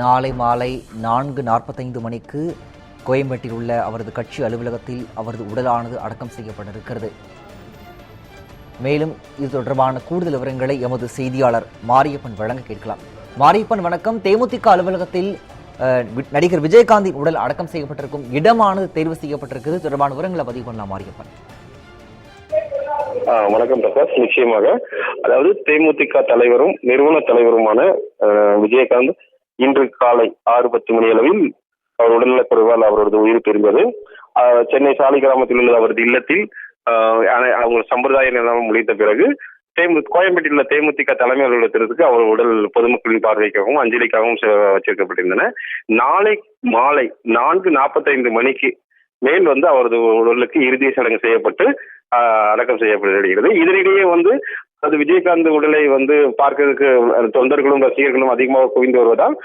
நாளை மாலை நான்கு நாற்பத்தைந்து மணிக்கு கோயம்பேட்டில் உள்ள அவரது கட்சி அலுவலகத்தில் அவரது உடலானது அடக்கம் செய்யப்பட இருக்கிறது மேலும் இது தொடர்பான கூடுதல் விவரங்களை எமது செய்தியாளர் மாரியப்பன் வழங்க கேட்கலாம். மாரியப்பன் வணக்கம். தேமுதிக அலுவலகத்தில் நடிகர் விஜயகாந்தின் உடல் அடக்கம் செய்யப்பட்டிருக்கும் இடமானது தேர்வு செய்யப்பட்டிருக்கிறது. தொடர்பான விவரங்களை பதிவு பண்ணலாம் மாரியப்பன். வணக்கம் பிரகாஷ். நிச்சயமாக. அதாவது தேமுதிக தலைவரும் நிறுவன தலைவருமான விஜயகாந்த் இன்று காலை ஆறு பத்து மணி அளவில் அவர் உடல்நலக்குறைவால் அவரது உயிர் பிரிந்தது. சென்னை சாலை கிராமத்தில் உள்ள அவரது இல்லத்தில் அவங்க சம்பிரதாய நிலம் முடித்த பிறகு தேமு கோயம்பேட்டில் உள்ள தேமுதிக தலைமை அலுவலகத்திற்கு அவர் உடல் பொதுமக்களின் பார்வைக்காகவும் அஞ்சலிக்காகவும் வச்சிருக்கப்பட்டிருந்தன. நாளை மாலை நான்கு நாற்பத்தைந்து மணிக்கு மேல் வந்து அவரது உடலுக்கு இறுதி சடங்கு செய்யப்பட்டு அடக்கம் செய்யப்படுகிறது இதனிடையே வந்து அது விஜயகாந்த் உடலை வந்து பார்க்கறதுக்கு தொண்டர்களும் ரசிகர்களும் அதிகமாக குவிந்து வருவதால்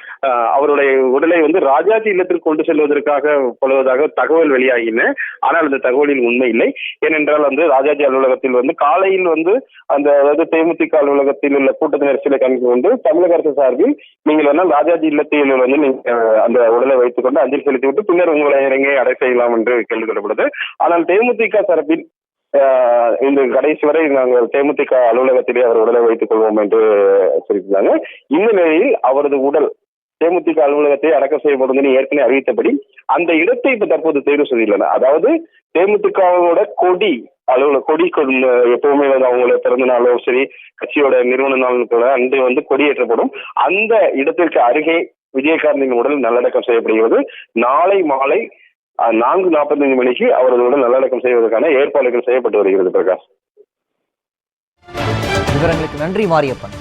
அவருடைய உடலை வந்து ராஜாஜி இல்லத்திற்கு கொண்டு செல்வதற்காக கொள்வதாக தகவல் வெளியாகின. ஆனால் அந்த தகவலில் உண்மை இல்லை. ஏனென்றால் வந்து ராஜாஜி அலுவலகத்தில் வந்து காலையில் வந்து அந்த அதாவது தேமுதிக அலுவலகத்தில் உள்ள கூட்டத்து நெரிசலை கணக்கு கொண்டு தமிழக அரசு சார்பில் நீங்கள் வேணால் ராஜாஜி இல்லத்தில் வந்து நீங்க அந்த உடலை வைத்துக் கொண்டு அஞ்சலி செலுத்திவிட்டு பின்னர் உங்களை இறங்கி அடை செய்யலாம் என்று கேள்விப்பட்டது. ஆனால் தேமுதிக சார்பில் இந்த கடைசி வரை நாங்கள் தேமுதிக அலுவலகத்திலே அவர் உடலை வைத்துக் கொள்வோம் என்று சொல்லியிருந்தாங்க. இந்த நிலையில் அவரது உடல் தேமுதிக அலுவலகத்தை அடக்கம் செய்யப்படும் என்று ஏற்கனவே அறிவித்தபடி அந்த இடத்தை இப்ப தற்போது தேர்வு செய்துள்ளனர் அதாவது தேமுதிகவோட கொடி அலுவலக கொடி எப்பவுமே வந்து அவங்களோட பிறந்த நாளோ சரி கட்சியோட நிறுவன நாளும் கூட அன்று வந்து கொடியேற்றப்படும். அந்த இடத்திற்கு அருகே விஜயகாந்தின் உடல் நல்லடக்கம் செய்யப்படுகிறது. நாளை மாலை நான்கு நாற்பத்தஞ்சு மணிக்கு அவரது நல்லடக்கம் செய்வதற்கான ஏற்பாடுகள் செய்யப்பட்டு வருகிறது பிரகாஷ். விவரங்களுக்கு நன்றி மாரியப்பன்.